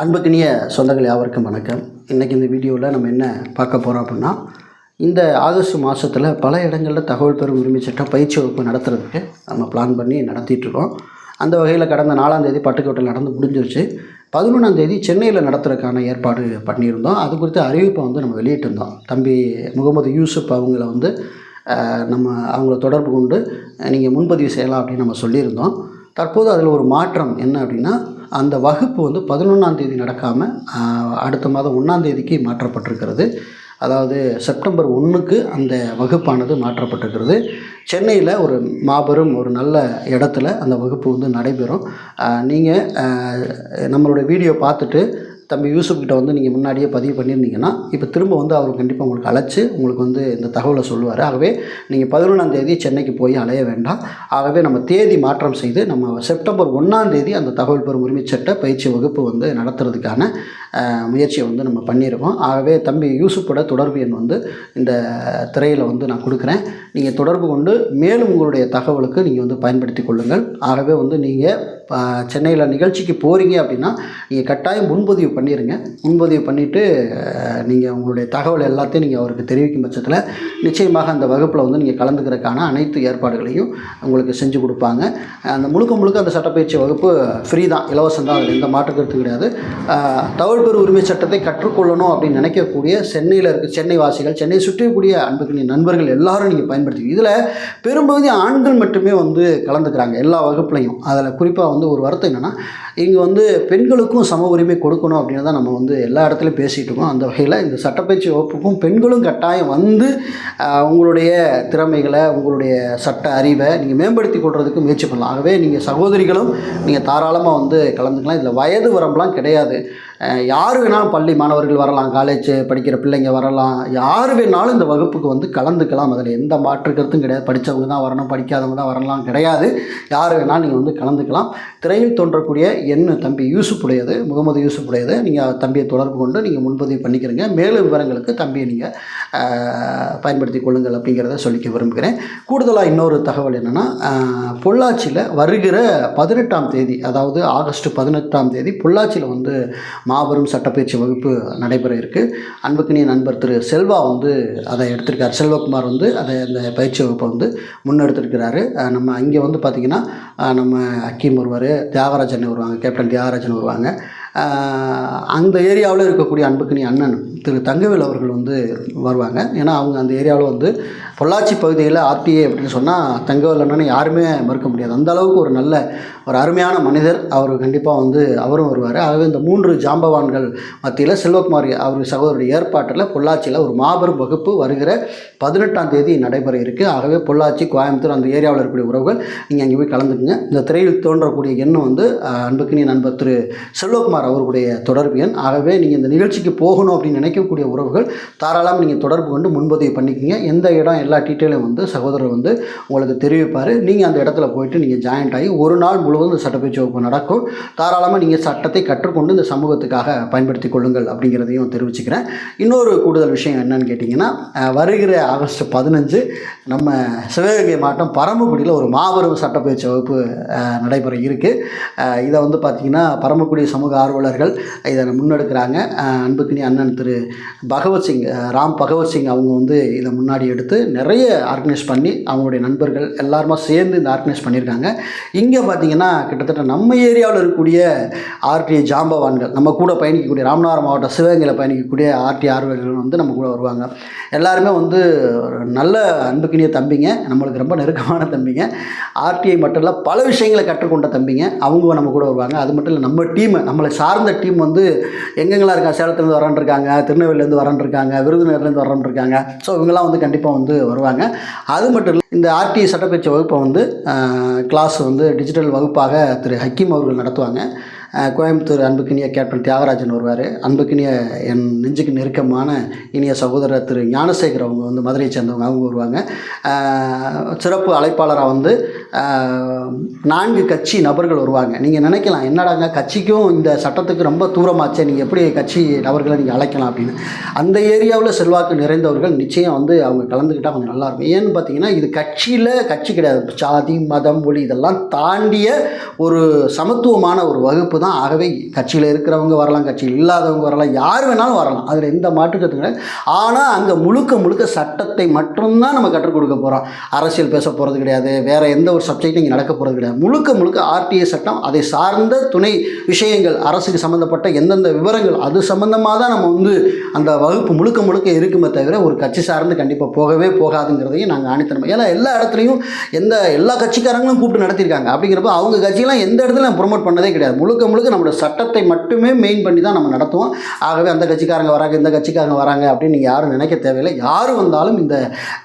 அன்புக்கினிய சொந்தங்கள் யாவருக்கும் வணக்கம். இன்றைக்கி இந்த வீடியோவில் நம்ம என்ன பார்க்க போகிறோம் அப்படின்னா இந்த ஆகஸ்ட் மாதத்தில் பல இடங்களில் தகவல் பெறும் உரிமை சட்டம் பயிற்சி வகுப்பு நடத்துறதுக்கு நம்ம பிளான் பண்ணி நடத்திட்டுருக்கோம் அந்த வகையில் கடந்த நாலாம் தேதி பட்டுக்கோட்டையில் நடந்து முடிஞ்சிருச்சு. பதினொன்றாம் தேதி சென்னையில் நடத்துறதுக்கான ஏற்பாடு பண்ணியிருந்தோம். அது குறித்த அறிவிப்பை வந்து நம்ம வெளியிட்டிருந்தோம். தம்பி முகமது யூசுப் அவங்கள வந்து நம்ம அவங்கள தொடர்பு கொண்டு நீங்கள் முன்பதிவு செய்யலாம் அப்படின்னு நம்ம சொல்லியிருந்தோம். தற்போது அதில் ஒரு மாற்றம் என்ன அப்படின்னா அந்த வகுப்பு வந்து பதினொன்றாம் தேதி நடக்காமல் அடுத்த மாதம் ஒன்றாம் தேதிக்கு மாற்றப்பட்டிருக்கிறது. அதாவது செப்டம்பர் ஒன்றுக்கு அந்த வகுப்பானது மாற்றப்பட்டிருக்கிறது. சென்னையில் ஒரு மாபெரும் ஒரு நல்ல இடத்துல அந்த வகுப்பு வந்து நடைபெறும். நீங்கள் நம்மளுடைய வீடியோ பார்த்துட்டு தம்பி யூசுப் கிட்ட வந்து நீங்கள் முன்னாடியே பதிவு பண்ணியிருந்தீங்கன்னா இப்போ திரும்ப வந்து அவர் கண்டிப்பாக உங்களுக்கு அழைச்சி உங்களுக்கு வந்து இந்த தகவலை சொல்லுவார். ஆகவே நீங்கள் பதினொன்றாம் தேதி சென்னைக்கு போய் அலைய வேண்டாம். ஆகவே நம்ம தேதி மாற்றம் செய்து நம்ம செப்டம்பர் ஒன்றாம் தேதி அந்த தகவல் பெறும் உரிமை சட்ட பயிற்சி வகுப்பு வந்து நடத்துறதுக்கான முயற்சியை வந்து நம்ம பண்ணியிருக்கோம். ஆகவே தம்பி யூசுப்போட தொடர்பு எண் வந்து இந்த திரையில் வந்து நான் கொடுக்குறேன். நீங்கள் தொடர்பு கொண்டு மேலும் உங்களுடைய தகவலுக்கு நீங்கள் வந்து பயன்படுத்தி கொள்ளுங்கள். ஆகவே வந்து நீங்கள் சென்னையில் நிகழ்ச்சிக்கு போகிறீங்க அப்படின்னா நீங்கள் கட்டாயம் முன்பதிவு பண்ணிடுங்க முன்பதிவு பண்ணிவிட்டு நீங்கள் உங்களுடைய தகவல் எல்லாத்தையும் நீங்கள் அவருக்கு தெரிவிக்கும் பட்சத்தில் நிச்சயமாக அந்த வகுப்பில் வந்து நீங்கள் கலந்துக்கிறதுக்கான அனைத்து ஏற்பாடுகளையும் உங்களுக்கு செஞ்சு கொடுப்பாங்க. அந்த முழுக்க முழுக்க அந்த சட்டப்பயிற்சி வகுப்பு ஃப்ரீ தான். இலவசம் தான். அதில் எந்த மாற்று கிடையாது. தகவல் பெறு உரிமை சட்டத்தை கற்றுக்கொள்ளணும் அப்படின்னு நினைக்கக்கூடிய சென்னையில் இருக்க சென்னை வாசிகள் சென்னை சுற்றிக்கூடிய அன்புக்கு நண்பர்கள் எல்லாரும் நீங்கள் பயன்படுத்தி இதில் பெரும்பகுதி ஆண்கள் மட்டுமே வந்து கலந்துக்கிறாங்க எல்லா வகுப்புலையும். அதில் குறிப்பாக வந்து ஒரு வருத்தம் என்னென்னா இங்கே வந்து பெண்களுக்கும் சம உரிமை கொடுக்கணும் அப்படின்னு தான் நம்ம வந்து எல்லா இடத்துலையும் பேசிகிட்டு இருக்கோம். அந்த வகையில் இந்த சட்டப்பயிற்சி வகுப்புக்கும் பெண்களும் கட்டாயம் வந்து உங்களுடைய திறமைகளை உங்களுடைய சட்ட அறிவை நீங்கள் மேம்படுத்தி கொள்றதுக்கு முயற்சி பண்ணலாம். ஆகவே நீங்கள் சகோதரிகளும் நீங்கள் தாராளமாக வந்து கலந்துக்கலாம். இதில் வயது வரம்பெலாம் கிடையாது. யார் வேணாலும் பள்ளி மாணவர்கள் வரலாம் காலேஜ் படிக்கிற பிள்ளைங்க வரலாம். யார் வேணாலும் இந்த வகுப்புக்கு வந்து கலந்துக்கலாம். அதில் எந்த மா கருத்தும் கிடையாது. படித்தவங்க தான் வரணும் படிக்காதவங்க தான் வரலாம் கிடையாது. யார் வேணாலும் நீங்கள் வந்து கலந்துக்கலாம். திரையில் தோன்றக்கூடிய என் தம்பி யூசுப்புடையது முகமது யூசுப்புடையது. நீங்கள் தம்பியை தொடர்பு கொண்டு நீங்கள் முன்பதிவு பண்ணிக்கிறீங்க. மேலும் விவரங்களுக்கு தம்பியை நீங்கள் பயன்படுத்தி கொள்ளுங்கள் அப்படிங்கிறத சொல்லிக்க விரும்புகிறேன். கூடுதலாக இன்னொரு தகவல் என்னென்னா பொள்ளாச்சியில் வருகிற பதினெட்டாம் தேதி அதாவது ஆகஸ்ட் பதினெட்டாம் தேதி பொள்ளாச்சியில் வந்து மாபெரும் சட்டப்பயிற்சி வகுப்பு நடைபெற இருக்குது அன்புக்கினிய நண்பர் திரு செல்வா வந்து அதை எடுத்திருக்கார். செல்வகுமார் வந்து அதை அந்த பயிற்சி வகுப்பை வந்து முன்னெடுத்திருக்கிறாரு. நம்ம இங்கே வந்து பார்த்திங்கன்னா நம்ம அக்கீம் வருவார் தியாகராஜன் வருவாங்க கேப்டன் தியாகராஜன் வருவாங்க. அந்த ஏரியாவில் இருக்கக்கூடிய அன்புக்கினி அண்ணன் திரு தங்கவேல் அவர்கள் வந்து வருவாங்க. ஏன்னா அவங்க அந்த ஏரியாவில் வந்து பொள்ளாச்சி பகுதியில் ஆர்டிஏ அப்படின்னு சொன்னால் தங்கவேல் அண்ணனை யாருமே மறுக்க முடியாது. அந்த அளவுக்கு ஒரு நல்ல ஒரு அருமையான மனிதர். அவர் கண்டிப்பாக வந்து அவரும் வருவார். ஆகவே இந்த மூன்று ஜாம்பவான்கள் மத்தியில் செல்வகுமார் அவர் சகோதரருடைய ஏற்பாட்டில் பொள்ளாச்சியில் ஒரு மாபெரும் வகுப்பு வருகிற பதினெட்டாம் தேதி நடைபெற இருக்குது ஆகவே பொள்ளாச்சி கோயம்புத்தூர் அந்த ஏரியாவில் இருக்கக்கூடிய உறவுகள் நீங்கள் அங்கே போய் கலந்துக்குங்க. இந்த திரையில் தோன்றக்கூடிய எண்ணம் வந்து அஹ், அன்புக்கினிய நண்பர் திரு செல்வகுமார் அவர்களுடைய தொடர்பு எண். ஆகவே நீங்கள் இந்த நிகழ்ச்சிக்கு போகணும் அப்படின்னு நினைக்கக்கூடிய உறவுகள் தாராளமாக நீங்கள் தொடர்பு கொண்டு முன்பதிவு பண்ணிக்கோங்க. எந்த இடம் எல்லா டீட்டெயிலும் வந்து சகோதரர் வந்து உங்களுக்கு தெரிவிப்பார். நீங்கள் அந்த இடத்துல போயிட்டு நீங்கள் ஜாயின்ட் ஆகி ஒரு நாள் முழுவதும் இந்த சட்டப்பயிற்சி வகுப்பு நடக்கும். தாராளமாக நீங்கள் சட்டத்தை கற்றுக்கொண்டு இந்த சமூகத்துக்காக பயன்படுத்தி கொள்ளுங்கள் அப்படிங்கிறதையும் தெரிவிச்சுக்கிறேன். இன்னொரு கூடுதல் விஷயம் என்னன்னு கேட்டிங்கன்னா வருகிற ஆகஸ்ட் பதினஞ்சு நம்ம சிவகங்கை மாவட்டம் பரமக்குடியில் ஒரு மாபெரும் சட்டப்பயிற்சி வகுப்பு நடைபெற இருக்குது இதை வந்து பார்த்திங்கன்னா பரமக்குடி சமூக ஆர்வலர்கள் இதை முன்னெடுக்கிறாங்க. அன்புக்குனி அண்ணன் திரு பகவத்சிங் சிங் ராம் பகவத்சிங் அவங்க வந்து இதை முன்னாடி எடுத்து நிறைய ஆர்கனைஸ் பண்ணி அவங்களுடைய நண்பர்கள் எல்லாருமா சேர்ந்து இந்த ஆர்கனைஸ் பண்ணியிருக்காங்க. இங்கே பார்த்தீங்கன்னா கிட்டத்தட்ட நம்ம ஏரியாவில் இருக்கக்கூடிய ஆர்டி ஜாம்பவான்கள் நம்ம கூட பயணிக்கக்கூடிய ராமநாதபுரம் மாவட்டம் சிவகங்கையில் பயணிக்கக்கூடிய ஆர்டி ஆர்வலர்கள் வந்து நம்ம கூட வருவாங்க. எல்லாருமே வந்து ஒரு நல்ல அன்புக்கினிய தம்பிங்க. நம்மளுக்கு ரொம்ப நெருக்கமான தம்பிங்க. ஆர்டிஐ மட்டும் இல்லை பல விஷயங்களை கற்றுக்கொண்ட தம்பிங்க. அவங்க நம்ம கூட வருவாங்க. அது மட்டும் இல்லை நம்ம டீம் நம்மளை சார்ந்த டீம் வந்து எங்கெங்கெல்லாம் இருக்காங்க சேலத்துலேருந்து வரான் இருக்காங்க திருநெல்வேலியிலேருந்து வரான் இருக்காங்க விருதுநகர்லேருந்து வரான் இருக்காங்க ஸோ இவங்கெல்லாம் வந்து கண்டிப்பாக வந்து வருவாங்க. அது மட்டும் இல்லை இந்த ஆர்டி சட்டப்பயிற்சி வகுப்பை வந்து கிளாஸ் வந்து டிஜிட்டல் வகுப்பாக திரு ஹக்கீம் அவர்கள் நடத்துவாங்க. கோயம்புத்தூர் அன்புக்கினிய கேப்டன் தியாகராஜன் வருவார். அன்புக்கினிய என் நெஞ்சுக்கு நெருக்கமான இனிய சகோதரர் திரு ஞானசேகர் அவங்க வந்து மதுரையை சேர்ந்தவங்க அவங்க வருவாங்க. சிறப்பு அழைப்பாளராக வந்து நான்கு கட்சி நபர்கள் வருவாங்க. நீங்கள் நினைக்கலாம் என்னடாங்க கட்சிக்கும் இந்த சட்டத்துக்கு ரொம்ப தூரமாச்சே நீங்கள் எப்படி கட்சி நபர்களை நீங்கள் அழைக்கலாம் அப்படின்னு. அந்த ஏரியாவில் செல்வாக்கு நிறைந்தவர்கள் நிச்சயம் வந்து அவங்க கலந்துக்கிட்டால் கொஞ்சம் நல்லாயிருக்கும் ஏன்னு பார்த்தீங்கன்னா இது கட்சியில் கட்சி கிடையாது. சாதி மதம் மொழி இதெல்லாம் தாண்டிய ஒரு சமத்துவமான ஒரு வகுப்பு தான் ஆகவே கட்சியில் இருக்கிறவங்க வரலாம் கட்சியில் இல்லாதவங்க வரலாம் யார் வேணாலும் வரலாம். அதில் எந்த மாற்றுக்கிறது கிடையாது. ஆனால் அங்கே முழுக்க முழுக்க சட்டத்தை மட்டும்தான் நம்ம கற்றுக் கொடுக்க போகிறோம் அரசியல் பேச போகிறது கிடையாது. வேறு எந்த ஒரு சப்ஜெக்ட் இங்கே நடக்க போகிறது கிடையாது. முழுக்க முழுக்க ஆர்டிஏ சட்டம் அதை சார்ந்த துணை விஷயங்கள் அரசுக்கு சம்மந்தப்பட்ட எந்தெந்த விவரங்கள் அது சம்மந்தமாக தான் நம்ம வந்து அந்த வகுப்பு முழுக்க முழுக்க இருக்குமே தவிர ஒரு கட்சி சார்ந்து கண்டிப்பாக போகவே போகாதுங்கிறதையும் நாங்கள் ஆணித்தனமாக ஏன்னா எல்லா இடத்துலையும் எந்த எல்லா கட்சிக்காரங்களும் கூப்பிட்டு நடத்தியிருக்காங்க. அப்படிங்கிறப்ப அவங்க கட்சியெல்லாம் எந்த இடத்துல ப்ரொமோட் பண்ணதே கிடையாது. முழுக்க முழுக்க நம்மளோட சட்டத்தை மட்டுமே மெயின் பண்ணி தான் நம்ம நடத்துவோம். ஆகவே அந்த கட்சிக்காரங்க வராங்க இந்த கட்சிக்காரங்க வராங்க அப்படின்னு நீங்கள் யாரும் நினைக்க தேவையில்லை. யார் வந்தாலும் இந்த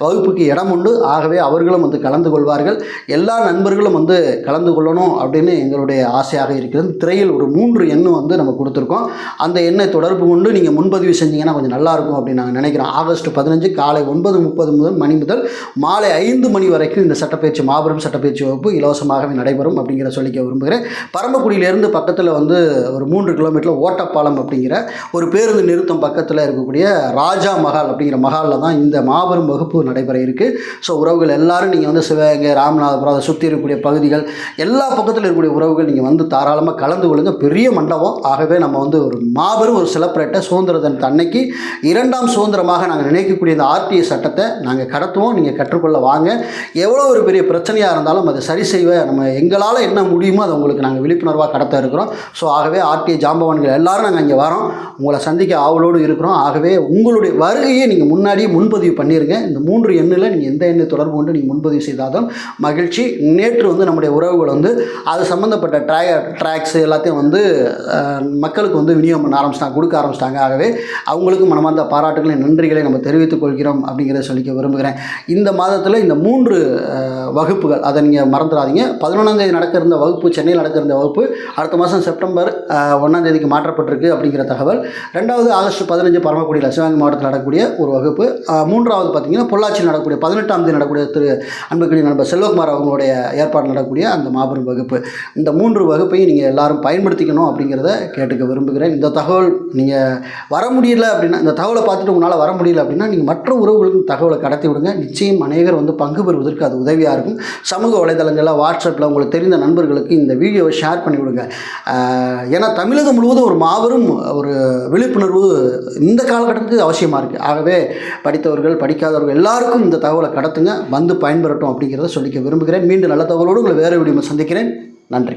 வகுப்புக்கு இடம் உண்டு. ஆகவே அவர்களும் வந்து கலந்து கொள்வார்கள். எல்லா நண்பர்களும் வந்து கலந்து கொள்ளணும் அப்படின்னு எங்களுடைய ஆசையாக இருக்கிறது. திரையில் ஒரு மூன்று எண்ணு வந்து நம்ம கொடுத்துருக்கோம். அந்த எண்ணை தொடர்பு கொண்டு நீங்கள் முன்பதிவு செஞ்சீங்கன்னா கொஞ்சம் நல்லாயிருக்கும் அப்படின்னு நாங்கள் நினைக்கிறோம். ஆகஸ்ட் பதினஞ்சு காலை ஒன்பது முப்பது முதல் மணி முதல் மாலை ஐந்து மணி வரைக்கும் இந்த சட்டப்பயிற்சி மாபெரும் சட்டப்பயிற்சி வகுப்பு இலவசமாகவே நடைபெறும் அப்படிங்கிற சொல்லிக்க விரும்புகிறேன். பரமக்குடியிலேருந்து பக்கத்தில் வந்து ஒரு மூன்று கிலோமீட்டரில் ஓட்டப்பாலம் அப்படிங்கிற ஒரு பேருந்து நிறுத்தம் பக்கத்தில் இருக்கக்கூடிய ராஜா மஹால் அப்படிங்கிற மஹாலில் தான் இந்த மாபெரும் வகுப்பு நடைபெற இருக்குது ஸோ உறவுகள் எல்லாரும் நீங்கள் வந்து சிவகங்கை ராமநாதபுரம் அதை சுற்றி இருக்கக்கூடிய பகுதிகள் எல்லா பக்கத்தில் இருக்கக்கூடிய உறவுகள் நீங்கள் வந்து தாராளமாக கலந்து கொள்ளுங்கள் பெரிய மண்டபம். ஆகவே நம்ம வந்து ஒரு மாபெரும் ஒரு செலப்ரேட்டை சுதந்திர தினத்தை அன்னைக்கு இரண்டாம் சுதந்திரமாக நாங்கள் நினைக்கக்கூடிய இந்த ஆர்டிஐ சட்டத்தை நாங்கள் கடத்துவோம். நீங்கள் கற்றுக்கொள்ள வாங்க. எவ்வளோ ஒரு பெரிய பிரச்சனையாக இருந்தாலும் அதை சரி செய்வ நம்ம எங்களால் என்ன முடியுமோ அதை உங்களுக்கு நாங்கள் விழிப்புணர்வாக கடத்த இருக்கிறோம். ஸோ ஆகவே ஆர்டிஐ ஜாம்பவான்கள் எல்லாரும் நாங்கள் இங்கே வரோம். உங்களை சந்திக்க ஆவலோடு இருக்கிறோம். ஆகவே உங்களுடைய வருகையை நீங்கள் முன்னாடியே முன்பதிவு பண்ணிடுங்க இந்த மூன்று எண்ணில் நீங்கள் எந்த எண்ணை தொடர்பு கொண்டு நீங்கள் முன்பதிவு செய்தாலும் மகிழ்ச்சி நேற்று வந்து நம்முடைய உறவுகள் வந்து அது சம்மந்தப்பட்ட ட்ரா ட்ராக்ஸ் எல்லாத்தையும் வந்து மக்களுக்கு வந்து விநியோகம் பண்ண ஆரம்பிச்சிட்டாங்க கொடுக்க ஆரம்பிச்சிட்டாங்க. ஆகவே அவங்களுக்கு மனமார்ந்த பாராட்டுகளை நன்றிகளை நம்ம தெரிவித்துக் கொள்கிறோம் அப்படிங்கிறத சொல்லிக்க விரும்புகிறேன். இந்த மாதத்தில் இந்த மூன்று வகுப்புகள் அதை நீங்கள் மறந்துடாதீங்க. பதினொன்றாந்தேதி நடக்கிற நடக்க இருந்த வகுப்பு சென்னையில் நடக்க இருந்த வகுப்பு அடுத்த மாதம் செப்டம்பர் ஒன்றாந்தேதிக்கு தேதிக்கு மாற்றப்பட்டிருக்கு அப்படிங்கிற தகவல். ரெண்டாவது ஆகஸ்ட் பதினஞ்சு பரமக்குடியில் சிவகங்கை மாவட்டத்தில் நடக்கக்கூடிய ஒரு வகுப்பு. மூன்றாவது பார்த்தீங்கன்னா பொள்ளாச்சியில் நடக்கக்கூடிய பதினெட்டாம் தேதி நடக்கக்கூடிய திரு அன்புக்குரிய நண்பர் செல்வகுமார் அவங்களுடைய ஏற்பாடு நடக்கக்கூடிய அந்த மாபெரும் வகுப்பு. இந்த மூன்று வகுப்பையும் நீங்கள் எல்லாரும் பயன்படுத்திக்கணும் அப்படிங்கிறத கேட்டுக்க விரும்புகிறேன். இந்த தகவல் நீங்கள் வர முடியல அப்படின்னா இந்த தகவலை பார்த்துட்டு உங்களால் வர முடியல அப்படின்னா நீங்கள் மற்ற உறவுகளுக்கும் தகவலை கடத்தி விடுங்க. நிச்சயம் அநேகர் வந்து பங்கு பெறுவதற்கு அது உதவியாக இருக்கும். சமூக வலைதளங்களில் வாட்ஸ்அப்பில் உங்களுக்கு தெரிந்த நண்பர்களுக்கு இந்த வீடியோவை ஷேர் பண்ணி விடுங்க. ஏன்னா தமிழகம் முழுவதும் ஒரு மாபெரும் ஒரு விழிப்புணர்வு இந்த காலகட்டத்துக்கு அவசியமாக இருக்குது ஆகவே படித்தவர்கள் படிக்காதவர்கள் எல்லாருக்கும் இந்த தகவலை கடத்துங்க. வந்து பயன்பெறட்டும் அப்படிங்கிறத சொல்லிக்க விரும்புகிறேன். மீண்டும் நல்ல தகவலோடு உங்களை வேறு வீடியோ சந்திக்கிறேன். நன்றி.